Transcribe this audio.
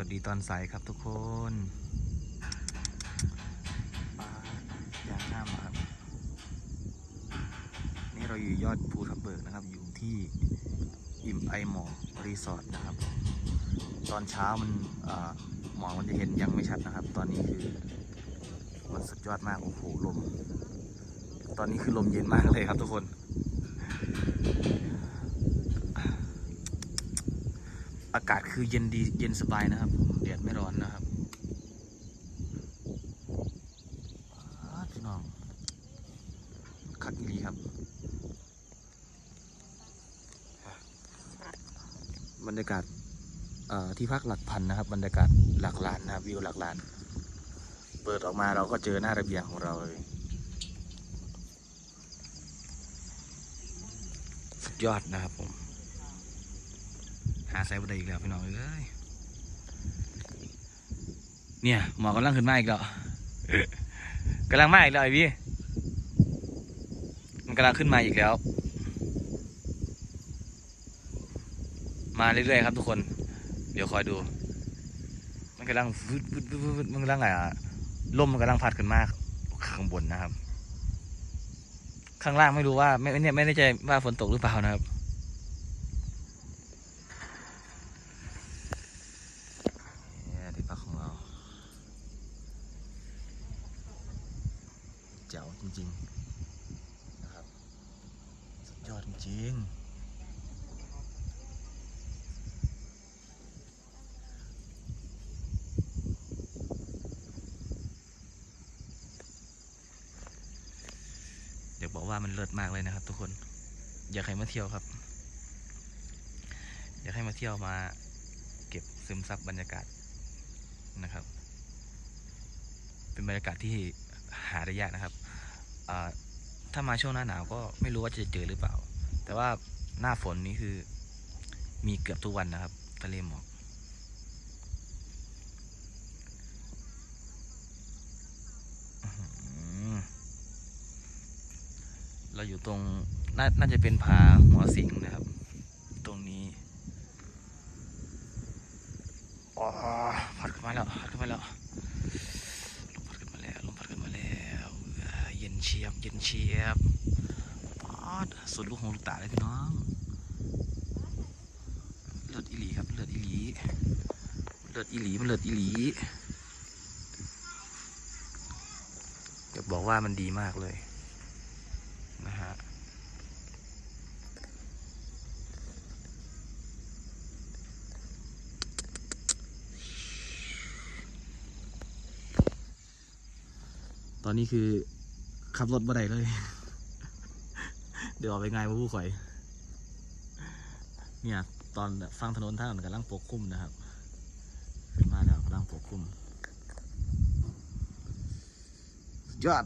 วัสดีตอนสายครับทุกคนปาดยางหน้ามาครับ นี่เราอยู่ยอดภูทับเบิกนะครับ อยู่ที่อิมไอหมอกรีสอร์ทนะครับ ตอนเช้ามันหมอกมันจะเห็นยังไม่ชัดนะครับ ตอนนี้คือมันสุดยอดมากโอ้โหลม ตอนนี้คือลมเย็นมากเลยครับทุกคนากาศคือเย็นดีเย็นสบายนะครับแดดไม่ร้อนนะครับพี่น้องคักอีครับ บรรยากาศที่พักหลักพันนะครับ บรรยากาศหลักล้านนะครับวิวหลักล้าน เปิดออกมาเราก็เจอหน้าระเบียงของเราเลยสุดยอดนะครับผม หาไซบันไดอีกแล้วพี่น้องเอ้ยเนี่ยหมอกำลังขึ้นมาอีกแล้วกำลังมาอีกแล้วไอ้พี่มันกำลังขึ้นมาอีกแล้ว มาเรื่อยๆครับทุกคน เดี๋ยวคอยดู มันกำลังวืดวืดวืดวืดมันกำลังอะลมมันกำลังพัดขึ้นมากข้างบนนะครับ ข้างล่างไม่รู้ว่า ไม่เนี่ยไม่แน่ใจว่าฝนตกหรือเปล่านะครับ เนี่ยที่พักของเรา เจ๋วจริงๆนะครับสุดยอดจริงๆอยากบอกว่ามันเลิศมากเลยนะครับ ทุกคนอยากให้มาเที่ยวครับ อยากให้มาเที่ยวมา เก็บซึมซับบรรยากาศนะครับ เป็นบรรยากาศที่ หาได้ยากนะครับถ้ามาช่วงหน้าหนาวก็ไม่รู้ว่าจะเจอหรือเปล่า แต่ว่าหน้าฝนนี้คือมีเกือบทุกวันนะครับทะเลหมอกเราอยู่ตรงนน่าจะเป็นผาหัวสิงนะครับ ตรงนี้อ๋อพัดขึ้นมาแล้วพัดขึ้นมาแล้วลมพัดขึ้นมาแล้วลมพัดขึ้นมาแล้วอ่าเย็นเชียบเย็นเชียบปอดสุดลูกของลูกตาเลยพี่น้องเลือดอีหลีครับเลือดอีหลีเลือดอีหลีมันเลือดอีหลีอยากบอกว่ามันดีมากเลยนะฮะตอนนี้คือ ขับรถบ่ได้เลย เดี๋ยวออกไปไงมาผู้ข่อย เนี่ย ตอนฟังถนนท่านกำลังปกคุ้มนะครับขึ้นมาแล้วกำลังปกคุ้มสุดยอด